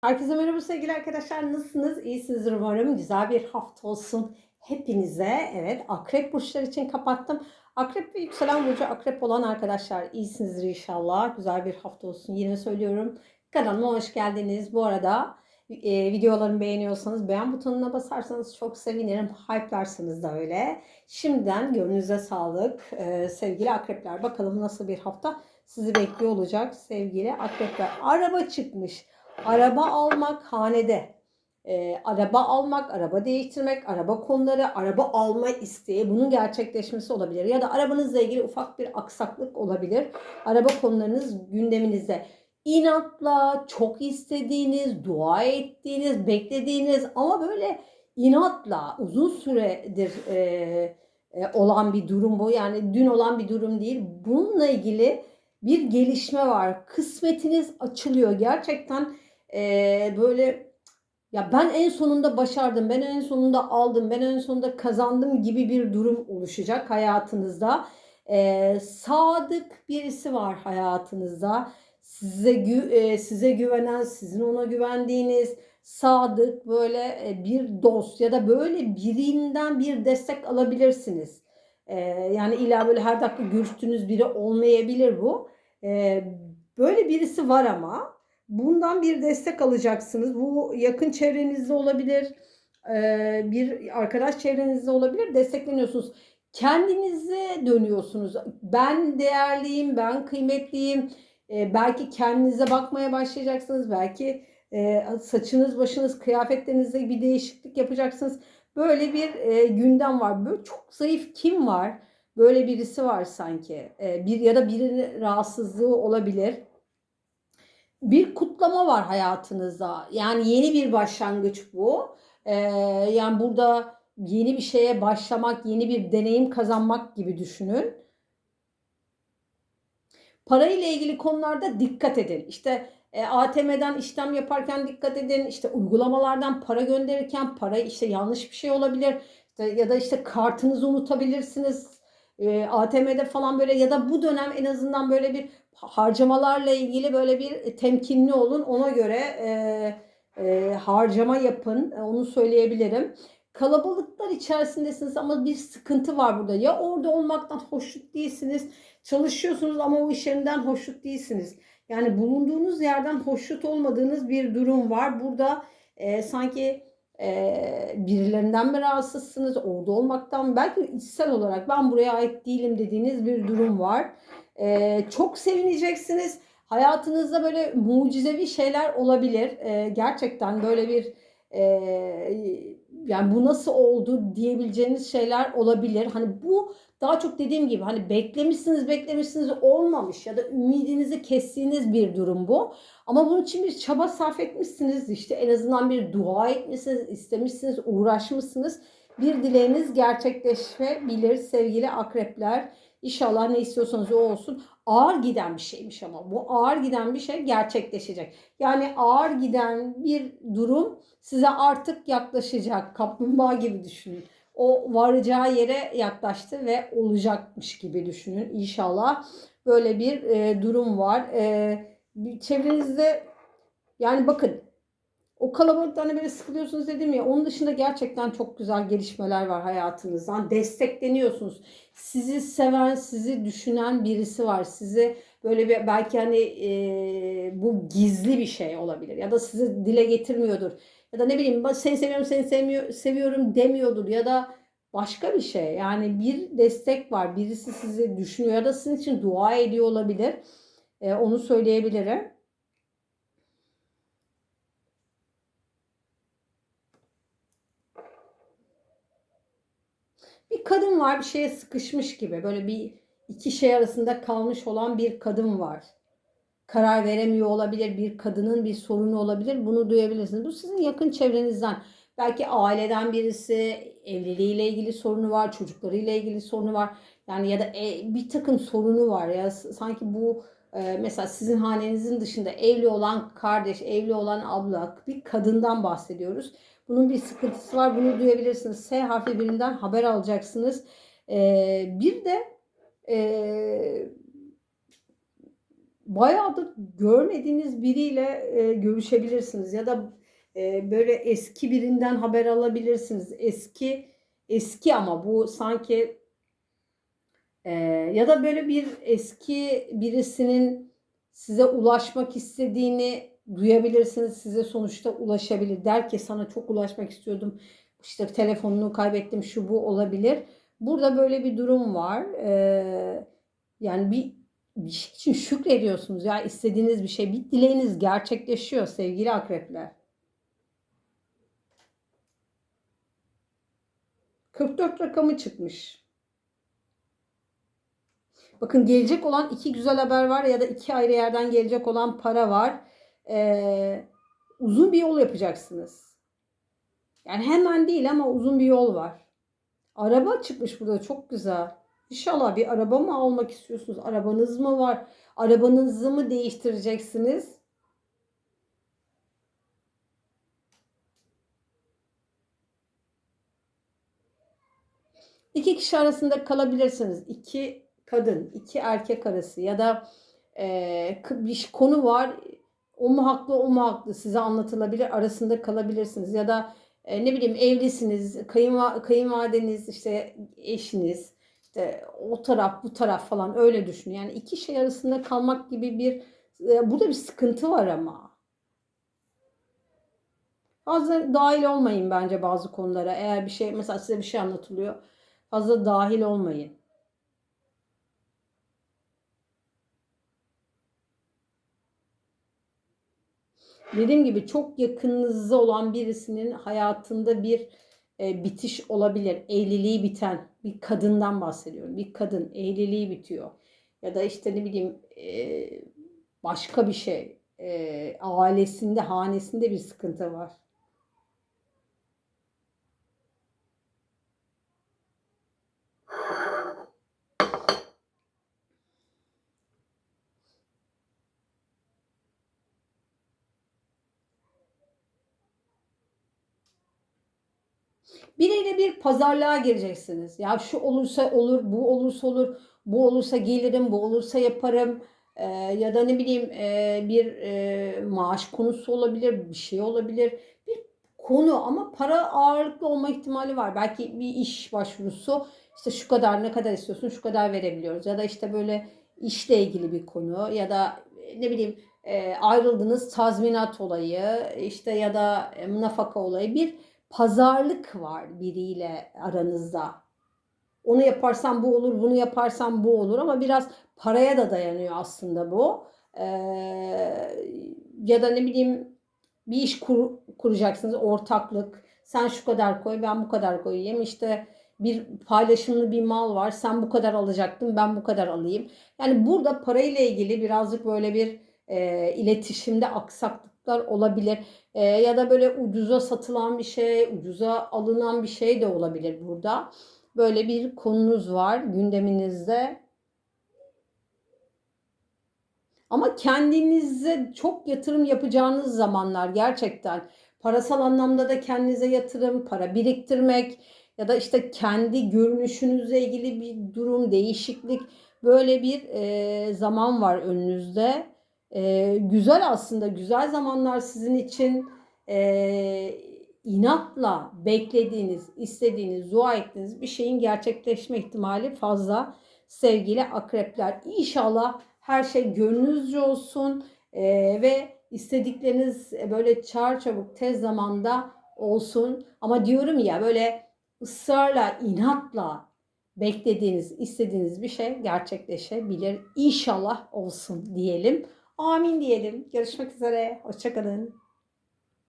Herkese merhaba sevgili arkadaşlar. Nasılsınız? İyisinizdir umarım. Güzel bir hafta olsun hepinize. Evet, akrep burçları için kapattım. Akrep ve yükselen burcu akrep olan arkadaşlar iyisinizdir inşallah. Güzel bir hafta olsun. Yine söylüyorum. Kanalıma hoş geldiniz. Bu arada e, videolarımı beğeniyorsanız beğen butonuna basarsanız çok sevinirim. Hype'larsanız da öyle. Şimdiden gönlünüze sağlık. E, sevgili akrepler bakalım nasıl bir hafta sizi bekliyor olacak sevgili akrepler. Araba çıkmış. Araba almak hanede. E, araba almak, araba değiştirmek, araba konuları, araba alma isteği bunun gerçekleşmesi olabilir. Ya da arabanızla ilgili ufak bir aksaklık olabilir. Araba konularınız gündeminizde. İnatla, çok istediğiniz, dua ettiğiniz, beklediğiniz ama böyle inatla uzun süredir e, e, olan bir durum bu. Yani dün olan bir durum değil. Bununla ilgili bir gelişme var. Kısmetiniz açılıyor. Gerçekten e, böyle ya ben en sonunda başardım, ben en sonunda aldım, ben en sonunda kazandım gibi bir durum oluşacak hayatınızda. E, sadık birisi var hayatınızda. Size gü, e, size güvenen, sizin ona güvendiğiniz sadık böyle bir dost ya da böyle birinden bir destek alabilirsiniz. E, yani illa böyle her dakika görüştüğünüz biri olmayabilir bu. E, böyle birisi var ama bundan bir destek alacaksınız. Bu yakın çevrenizde olabilir, bir arkadaş çevrenizde olabilir. Destekleniyorsunuz. Kendinize dönüyorsunuz. Ben değerliyim, ben kıymetliyim. Belki kendinize bakmaya başlayacaksınız. Belki saçınız, başınız, kıyafetlerinizde bir değişiklik yapacaksınız. Böyle bir gündem var. Böyle çok zayıf kim var? Böyle birisi var sanki. Bir ya da birinin rahatsızlığı olabilir bir kutlama var hayatınızda. Yani yeni bir başlangıç bu. Ee, yani burada yeni bir şeye başlamak, yeni bir deneyim kazanmak gibi düşünün. Para ile ilgili konularda dikkat edin. İşte e, ATM'den işlem yaparken dikkat edin. İşte uygulamalardan para gönderirken para işte yanlış bir şey olabilir. İşte, ya da işte kartınızı unutabilirsiniz. E, ATM'de falan böyle ya da bu dönem en azından böyle bir harcamalarla ilgili böyle bir temkinli olun. Ona göre e, e, harcama yapın. E, onu söyleyebilirim. Kalabalıklar içerisindesiniz ama bir sıkıntı var burada. Ya orada olmaktan hoşnut değilsiniz. Çalışıyorsunuz ama o iş yerinden hoşnut değilsiniz. Yani bulunduğunuz yerden hoşnut olmadığınız bir durum var. Burada e, sanki e, birilerinden mi rahatsızsınız? Orada olmaktan belki içsel olarak ben buraya ait değilim dediğiniz bir durum var. Ee, çok sevineceksiniz. Hayatınızda böyle mucizevi şeyler olabilir. Ee, gerçekten böyle bir e, yani bu nasıl oldu diyebileceğiniz şeyler olabilir. Hani bu daha çok dediğim gibi hani beklemişsiniz beklemişsiniz olmamış ya da ümidinizi kestiğiniz bir durum bu. Ama bunun için bir çaba sarf etmişsiniz işte en azından bir dua etmişsiniz, istemişsiniz, uğraşmışsınız. Bir dileğiniz gerçekleşebilir sevgili akrepler. İnşallah ne istiyorsanız o olsun. Ağır giden bir şeymiş ama bu ağır giden bir şey gerçekleşecek. Yani ağır giden bir durum size artık yaklaşacak. Kaplumbağa gibi düşünün. O varacağı yere yaklaştı ve olacakmış gibi düşünün. İnşallah böyle bir e, durum var. E, çevrenizde yani bakın o kalabalıktan hani böyle sıkılıyorsunuz dedim ya. Onun dışında gerçekten çok güzel gelişmeler var hayatınızdan. Destekleniyorsunuz. Sizi seven, sizi düşünen birisi var. Sizi böyle bir belki hani e, bu gizli bir şey olabilir. Ya da sizi dile getirmiyordur. Ya da ne bileyim seni seviyorum, seni sevmiyor, seviyorum demiyordur. Ya da başka bir şey. Yani bir destek var. Birisi sizi düşünüyor ya da sizin için dua ediyor olabilir. E, onu söyleyebilirim. Bir kadın var bir şeye sıkışmış gibi. Böyle bir iki şey arasında kalmış olan bir kadın var. Karar veremiyor olabilir. Bir kadının bir sorunu olabilir. Bunu duyabilirsiniz. Bu sizin yakın çevrenizden. Belki aileden birisi evliliğiyle ilgili sorunu var, çocuklarıyla ilgili sorunu var. Yani ya da e, bir takım sorunu var ya sanki bu e, mesela sizin hanenizin dışında evli olan kardeş, evli olan abla bir kadından bahsediyoruz. Bunun bir sıkıntısı var. Bunu duyabilirsiniz. S harfi birinden haber alacaksınız. Ee, bir de e, bayağıdır görmediğiniz biriyle e, görüşebilirsiniz ya da e, böyle eski birinden haber alabilirsiniz. Eski eski ama bu sanki e, ya da böyle bir eski birisinin size ulaşmak istediğini duyabilirsiniz. Size sonuçta ulaşabilir. Der ki sana çok ulaşmak istiyordum. İşte telefonunu kaybettim şu bu olabilir. Burada böyle bir durum var. Ee, yani bir bir şey için şükrediyorsunuz ya istediğiniz bir şey, bir dileğiniz gerçekleşiyor sevgili akrepler. 44 rakamı çıkmış. Bakın gelecek olan iki güzel haber var ya da iki ayrı yerden gelecek olan para var. Ee, uzun bir yol yapacaksınız. Yani hemen değil ama uzun bir yol var. Araba çıkmış burada çok güzel. İnşallah bir araba mı almak istiyorsunuz? Arabanız mı var? Arabanızı mı değiştireceksiniz? İki kişi arasında kalabilirsiniz. İki kadın, iki erkek arası ya da e, bir konu var. O mu haklı, o mu haklı size anlatılabilir. Arasında kalabilirsiniz ya da e, ne bileyim evlisiniz, kayınva kayınvalideniz, işte eşiniz, işte o taraf, bu taraf falan öyle düşün. Yani iki şey arasında kalmak gibi bir e, burada bir sıkıntı var ama. Fazla dahil olmayın bence bazı konulara. Eğer bir şey mesela size bir şey anlatılıyor. Fazla dahil olmayın. Dediğim gibi çok yakınınızda olan birisinin hayatında bir e, bitiş olabilir. Evliliği biten bir kadından bahsediyorum. Bir kadın evliliği bitiyor. Ya da işte ne bileyim e, başka bir şey. E, ailesinde, hanesinde bir sıkıntı var. Biriyle bir pazarlığa gireceksiniz. Ya şu olursa olur, bu olursa olur, bu olursa gelirim, bu olursa yaparım. Ee, ya da ne bileyim e, bir e, maaş konusu olabilir, bir şey olabilir. Bir konu ama para ağırlıklı olma ihtimali var. Belki bir iş başvurusu işte şu kadar ne kadar istiyorsun şu kadar verebiliyoruz. Ya da işte böyle işle ilgili bir konu ya da ne bileyim e, ayrıldınız tazminat olayı işte ya da e, nafaka olayı bir pazarlık var biriyle aranızda. Onu yaparsam bu olur, bunu yaparsam bu olur ama biraz paraya da dayanıyor aslında bu. Ee, ya da ne bileyim bir iş kur, kuracaksınız, ortaklık. Sen şu kadar koy, ben bu kadar koyayım. İşte bir paylaşımlı bir mal var. Sen bu kadar alacaktın, ben bu kadar alayım. Yani burada parayla ilgili birazcık böyle bir e, iletişimde aksaklıklar olabilir. E, ya da böyle ucuza satılan bir şey, ucuza alınan bir şey de olabilir burada. Böyle bir konunuz var gündeminizde. Ama kendinize çok yatırım yapacağınız zamanlar gerçekten parasal anlamda da kendinize yatırım, para biriktirmek ya da işte kendi görünüşünüzle ilgili bir durum, değişiklik böyle bir e, zaman var önünüzde. E, güzel aslında güzel zamanlar sizin için e, inatla beklediğiniz, istediğiniz, dua ettiğiniz bir şeyin gerçekleşme ihtimali fazla sevgili akrepler. İnşallah her şey gönlünüzce olsun e, ve istedikleriniz böyle çağır çabuk tez zamanda olsun. Ama diyorum ya böyle ısrarla, inatla beklediğiniz, istediğiniz bir şey gerçekleşebilir. İnşallah olsun diyelim. Amin diyelim. Görüşmek üzere. Hoşçakalın.